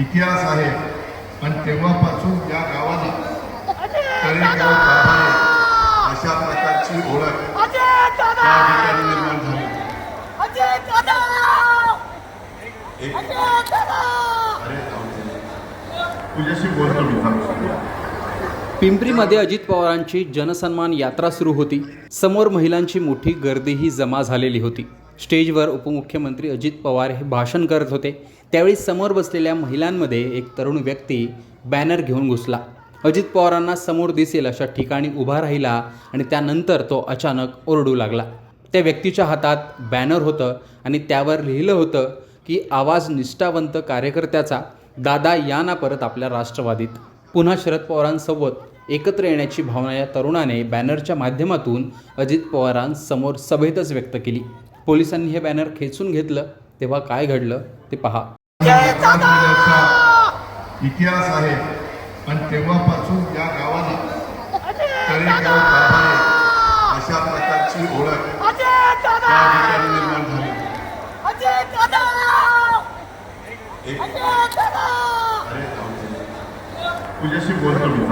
इतिहास आहे आणि तेव्हापासून या गावाला तळेगाव दाभाडे अशा प्रकारची ओळख त्या ठिकाणी निर्माण झाली. तुझ्याशी बोलतो मी. पिंपरीमध्ये अजित पवारांची जनसन्मान यात्रा सुरू होती. समोर महिलांची मोठी गर्दीही जमा झालेली होती. स्टेजवर उपमुख्यमंत्री अजित पवार हे भाषण करत होते. त्यावेळी समोर बसलेल्या महिलांमध्ये एक तरुण व्यक्ती बॅनर घेऊन घुसला. अजित पवारांना समोर दिसेल अशा ठिकाणी उभा राहिला आणि त्यानंतर तो अचानक ओरडू लागला. त्या व्यक्तीच्या हातात बॅनर होतं आणि त्यावर लिहिलं होतं की आवाज निष्ठावंत कार्यकर्त्याचा दादा या ना परत आपल्या राष्ट्रवादीत. पुन्हा शरद पवारांसोबत एकत्र येण्याची भावना या तरुणाने बॅनरच्या माध्यमातून अजित पवारांसमोर सभेतच व्यक्त केली. पोलिसांनी हे बॅनर खेचून घेतलं तेव्हा काय घडलं ते पहा इतिहास आहे आणि तेव्हापासून या गावाला अशा प्रकारची ओळख निर्माण झाली. तुझ्याशी बोलतो मी.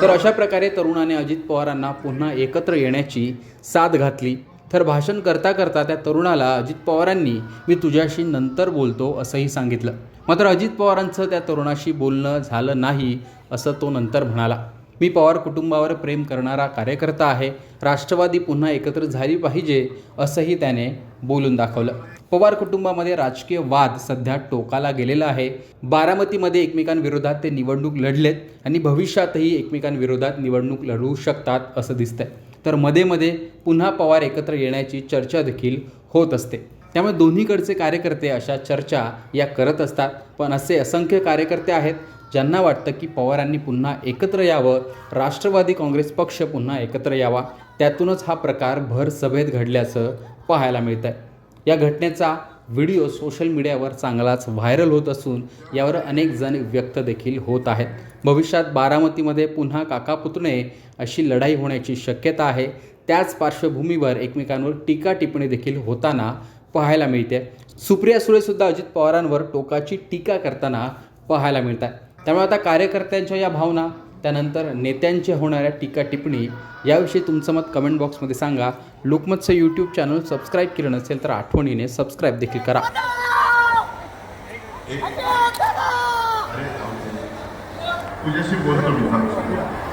तर अशा प्रकारे तरुणाने अजित पवारांना पुन्हा एकत्र येण्याची साथ घातली तर भाषण करता करता त्या तरुणाला अजित पवारांनी मी तुझ्याशी नंतर बोलतो असंही सांगितलं. मात्र अजित पवारांचं त्या तरुणाशी बोलणं झालं नाही असं तो नंतर म्हणाला. मी पवार कुटुंबावर प्रेम करणारा कार्यकर्ता आहे. राष्ट्रवादी पुन्हा एकत्र झाली पाहिजे असंही त्याने बोलून दाखवलं. पवार कुटुंबामध्ये राजकीय वाद सध्या टोकाला गेलेला आहे. बारामतीमध्ये एकमेकांविरोधात ते निवडणूक लढलेत आणि भविष्यातही एकमेकांविरोधात निवडणूक लढवू शकतात असं दिसतंय. तर मध्ये मध्ये पुन्हा पवार एकत्र येण्याची चर्चा देखील होत असते. त्यामुळे दोन्हीकडचे कार्यकर्ते अशा चर्चा या करत असतात. पण असे असंख्य कार्यकर्ते आहेत ज्यांना वाटतं की पवारांनी पुन्हा एकत्र यावं राष्ट्रवादी काँग्रेस पक्ष पुन्हा एकत्र यावा त्यातूनच हा प्रकार भर सभेत घडल्याचं पाहायला मिळतं आहे या घटनेचा व्हिडिओ सोशल मीडियावर चांगलाच व्हायरल होत असून यावर अनेक जण व्यक्त देखील होत आहेत. भविष्यात बारामतीमध्ये पुन्हा काका पुतणे अशी लढाई होण्याची शक्यता आहे. त्याच पार्श्वभूमीवर एकमेकांवर टीका टिप्पणी देखील होताना पाहायला मिळते. सुप्रिया सुळेसुद्धा अजित पवारांवर टोकाची टीका करताना पाहायला मिळतात. त्यामुळे आता कार्यकर्त्यांच्या या भावना त्यानंतर नेत्यांच्या होणाऱ्या टीका टिप्पणी याविषयी तुमचं मत कमेंट बॉक्समध्ये सांगा लोकमतचं यूट्यूब चॅनल सबस्क्राईब केलं नसेल तर आठवणीने सबस्क्राईब देखील करा अरे तुझ्याशी बोलतो मी